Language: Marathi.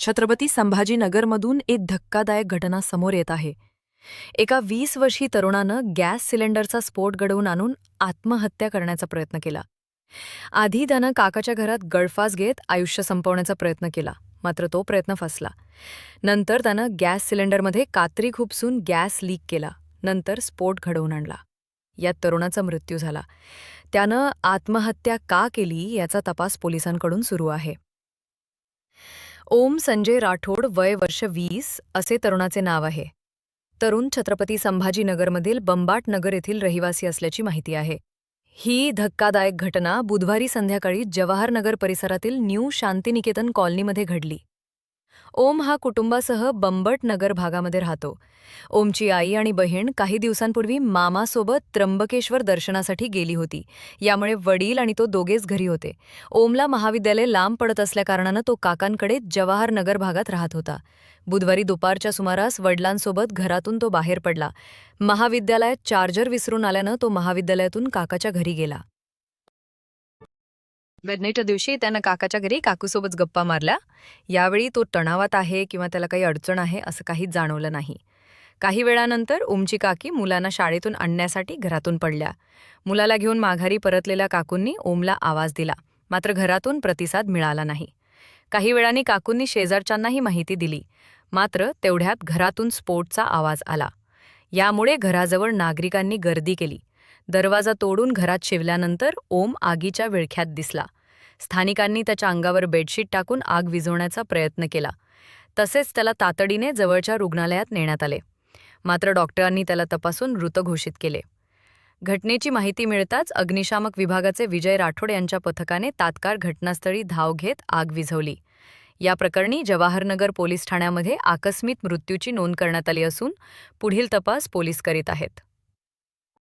छत्रपती संभाजीनगरमधून एक धक्कादायक घटना समोर येत आहे. एका वीस वर्षी तरुणानं गॅस सिलेंडरचा स्फोट घडवून आणून आत्महत्या करण्याचा प्रयत्न केला. आधी त्यानं काकाच्या घरात गळफास घेत आयुष्य संपवण्याचा प्रयत्न केला मात्र तो प्रयत्न फसला. नंतर त्यानं गॅस सिलेंडरमध्ये कात्री खुपसून गॅस लीक केला नंतर स्फोट घडवून आणला. यात तरुणाचा मृत्यू झाला. त्यानं आत्महत्या का केली याचा तपास पोलिसांकडून सुरू आहे. ओम संजय राठोड वय वर्ष वीस असे तरुणाचे नाव आहे. तरुण छत्रपती संभाजीनगरमधील बंबाट नगर येथील रहिवासी असल्याची माहिती आहे. ही धक्कादायक घटना बुधवारी संध्याकाळी जवाहरनगर परिसरातील न्यू शांतिनिकेतन कॉलनीमध्ये घडली. ओम हा कुटुंबासह बंबट नगर भागामध्ये राहतो. ओमची आई आणि बहीण काही दिवसांपूर्वी मामासोबत त्र्यंबकेश्वर दर्शनासाठी गेली होती. यामुळे वडील आणि तो दोघेच घरी होते. ओमला महाविद्यालय लांब पडत असल्याकारणानं तो काकांकडे जवाहर नगर भागात राहत होता. बुधवारी दुपारच्या सुमारास वडिलांसोबत घरातून तो बाहेर पडला. महाविद्यालयात चार्जर विसरून आल्यानं तो महाविद्यालयातून काकाच्या घरी गेला. वेदनेच्या दिवशी त्यानं काकाच्या घरी काकूसोबत गप्पा मारल्या. यावेळी तो तणावात आहे किंवा त्याला काही अडचण आहे असं काहीच जाणवलं नाही. काही वेळानंतर ओमची काकी मुलांना शाळेतून आणण्यासाठी घरातून पडल्या. मुलाला घेऊन माघारी परतलेल्या काकूंनी ओमला आवाज दिला. मात्र घरातून प्रतिसाद मिळाला नाही. काही वेळाने काकूंनी शेजारच्यांनाही माहिती दिली. मात्र तेवढ्यात घरातून स्फोटचा आवाज आला. यामुळे घराजवळ नागरिकांनी गर्दी केली. दरवाजा तोडून घरात शिवल्यानंतर ओम आगीच्या विळख्यात दिसला. स्थानिकांनी त्याच्या अंगावर बेडशीट टाकून आग विझवण्याचा प्रयत्न केला. तसेच त्याला तातडीने जवळच्या रुग्णालयात नेण्यात आले. मात्र डॉक्टरांनी त्याला तपासून मृत घोषित केले. घटनेची माहिती मिळताच अग्निशामक विभागाचे विजय राठोड यांच्या पथकाने तात्काळ घटनास्थळी धाव घेत आग विझवली. या प्रकरणी जवाहरनगर पोलीस ठाण्यामध्ये आकस्मिक मृत्यूची नोंद करण्यात आली असून पुढील तपास पोलीस करीत आहेत.